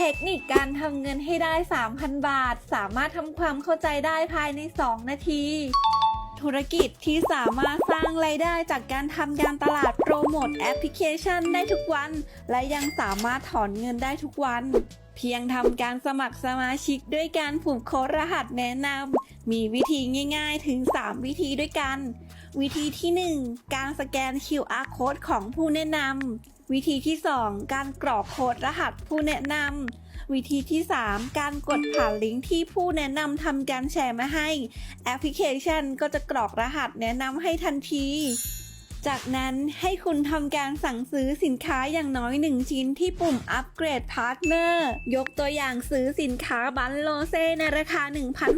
เทคนิคการทำเงินให้ได้ 3,000 บาท สามารถทำความเข้าใจได้ภายใน 2 นาที ธุรกิจที่สามารถสร้างรายได้จากการทำการตลาดโปรโมทแอปพลิเคชันได้ทุกวัน และยังสามารถถอนเงินได้ทุกวัน เพียงทำการสมัครสมาชิกด้วยการผูกโค้ดรหัสแนะนำมีวิธีง่าย ๆ ถึง 3 วิธีด้วยกัน วิธีที่ 1 การสแกน QR code ของผู้แนะนำ วิธีที่ 2 การกรอกโค้ดรหัสผู้แนะนำ วิธีที่ 3 การกดผ่านลิงก์ที่ผู้แนะนำทำการแชร์มาให้ แอปพลิเคชันก็จะกรอกรหัสแนะนำให้ทันที จากนั้นให้คุณทำการสั่งซื้อสินค้าอย่างน้อย 1 ชิ้นที่ปุ่มอัปเกรดพาร์ทเนอร์ยกตัวอย่างซื้อสินค้าบันโลเซในราคา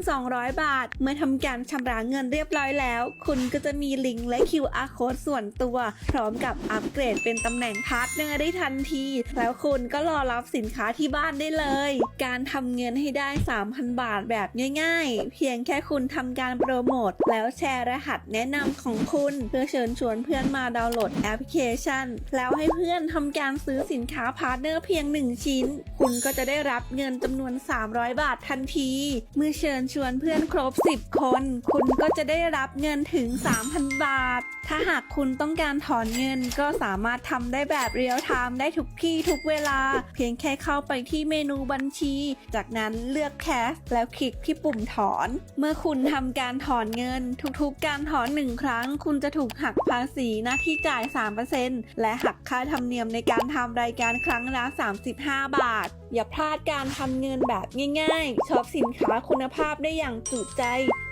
1,200 บาท เมื่อทำการชำระเงินเรียบร้อยแล้ว คุณก็จะมีลิงก์และ QR code ส่วนตัว พร้อมกับอัปเกรดเป็นตำแหน่งพาร์ทเนอร์ได้ทันที แล้วคุณก็รอรับสินค้าที่บ้านได้เลย การทำเงินให้ได้ 3,000 บาทแบบง่ายๆ เพียงแค่คุณทำการโปรโมทแล้วแชร์รหัสแนะนำของคุณเพื่อเชิญชวนเพื่อนมาดาวน์โหลดแอปพลิเคชัน แล้วให้เพื่อนทำการซื้อสินค้าพาร์ทเนอร์เพียง 1 ชิ้น คุณก็จะได้รับเงินจำนวน 300 บาททันที เมื่อเชิญชวนเพื่อนครบ 10 คน คุณก็จะได้รับเงินถึง 3,000 บาท ถ้าหากคุณต้องการถอนเงินก็สามารถทำได้แบบเรียลไทม์ได้ทุกที่ทุกเวลา เพียงแค่เข้าไปที่เมนูบัญชี จากนั้นเลือกแคชแล้วคลิกที่ปุ่มถอน เมื่อคุณทำการถอนเงิน ทุกๆ การถอนหนึ่งครั้ง คุณจะถูกหักภาษีหน้าที่จ่าย 3%และหักค่าธรรมเนียมในการทำรายการครั้งละ 35 บาท อย่าพลาดการทำเงินแบบง่ายๆ ช็อปสินค้าคุณภาพได้อย่างจุใจ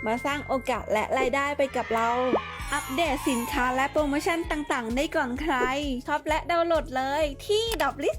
มาสร้างโอกาสและรายได้ไปกับเรา อัปเดตสินค้าและโปรโมชั่นต่างๆ ได้ก่อนใคร ช็อปและดาวน์โหลดเลยที่ดอบลิส